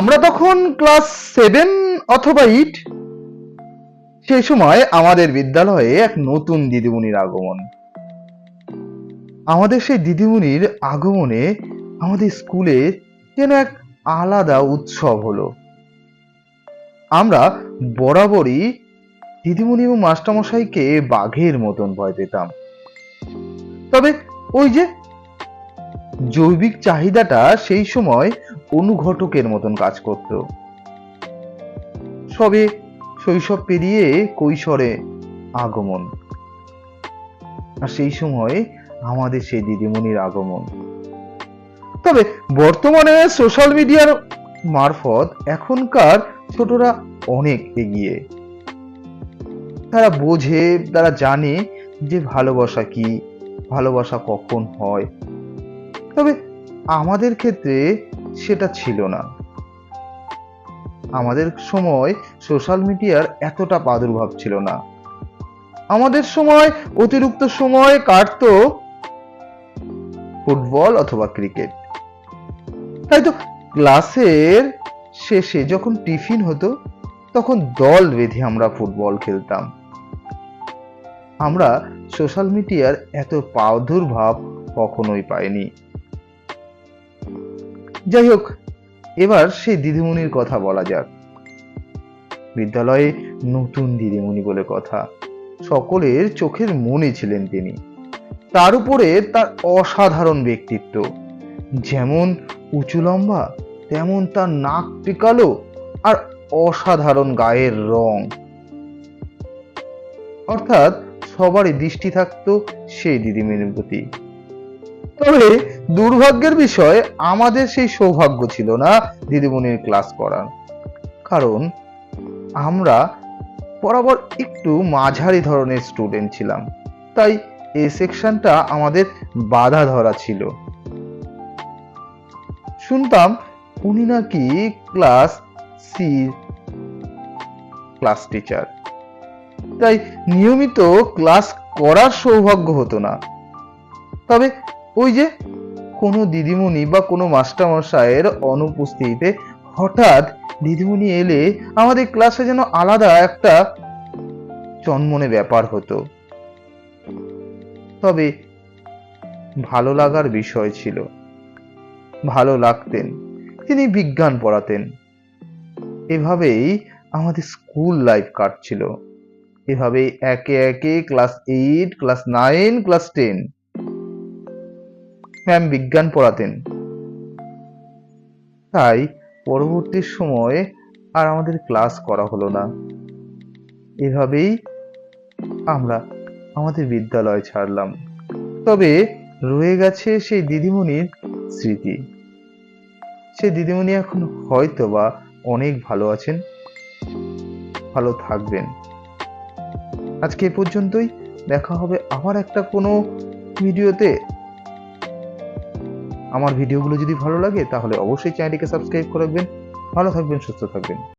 আমরা তখন class seven অথবা এইট, সেই সময় আমাদের বিদ্যালয়ে এক নতুন দিদিমণির আগমন। আমাদের সেই দিদিমণির আগমনে আমাদের স্কুলে যেন এক আলাদা উৎসব হলো। আমরা বরাবরই দিদিমণি এবং মাস্টারমশাইকে বাঘের মতন ভয় পেতাম। তবে ওই যে জৈবিক চাহিদাটা সেই সময় অনুঘটকের মতন কাজ করত। সবে শৈশব পেরিয়ে কৈশোরে আগমন। আর সেই সময় আমাদের সেই দিদিমণির আগমন। তবে বর্তমানে সোশ্যাল মিডিয়ার মারফত এখনকার ছোটরা অনেক এগিয়ে। তারা বোঝে, তারা জানে যে ভালোবাসা কি, ভালোবাসা কখন হয় তবে আমাদের ক্ষেত্রে সেটা ছিল না। আমাদের সময় সোশ্যাল মিডিয়ার এতটা প্রাদুর্ভাব ছিল না। আমাদের সময় অতিরিক্ত সময় কাটতো ফুটবল অথবা ক্রিকেট তাই তো ক্লাসের শেষে যখন টিফিন হতো, তখন দল বেঁধে আমরা ফুটবল খেলতাম। আমরা সোশ্যাল মিডিয়ার এত প্রাদুর্ভাব কখনোই পাইনি। যাই হোক, এবার সেই দিদিমণির কথা বলা যাক। বিদ্যালয়ে নতুন দিদিমণি বলে কথা। সকলের চোখের মনে ছিলেন তিনি। তার উপরে তার অসাধারণ ব্যক্তিত্ব। যেমন উঁচু লম্বা, তেমন তার নাক টিকালো আর অসাধারণ গায়ের রং। অর্থাৎ সবারই দৃষ্টি থাকতো সেই দিদিমণির প্রতি। তবে দুর্ভাগ্যের বিষয়, আমাদের সেই সৌভাগ্য ছিল না দিদিমণির ক্লাস করার। কারণ আমরা বরাবর একটু মাঝারি ধরনের স্টুডেন্ট ছিলাম। তাই এই সেকশনটা আমাদের বাধা ধরা ছিল। শুনতাম উনি নাকি ক্লাস সি ক্লাস টিচার তাই নিয়মিত ক্লাস করার সৌভাগ্য হতো না। তবে ওই যে কোনো দিদিমণি বা কোনো মাস্টারমশাইয়ের অনুপস্থিতিতে হঠাৎ দিদিমণি এলে আমাদের ক্লাসে যেন আলাদা একটা চনমনে ব্যাপার হতো। তবে ভালো লাগার বিষয় ছিল। ভালো লাগতেন, তিনি বিজ্ঞান পড়াতেন। এভাবেই আমাদের স্কুল লাইফ কাটছিল। এভাবেই একে একে class eight, class nine, class ten ma'am বিজ্ঞান পড়াতেন। তাই পরবর্তী সময়ে আর আমাদের ক্লাস করা হলো না। এভাবেই আমরা আমাদের বিদ্যালয় ছাড়লাম। তবে রয়ে গেছে সেই দিদিমণির স্মৃতি। সেই দিদিমণি এখন হয়তো বা অনেক ভালো আছেন। ভালো থাকবেন। আজকে এ পর্যন্তই। দেখা হবে আবার একটা কোনো ভিডিওতে। আমার ভিডিওগুলো যদি ভালো লাগে, তাহলে অবশ্যই চ্যানেলটিকে সাবস্ক্রাইব করে রাখবেন। ভালো থাকবেন, সুস্থ থাকবেন।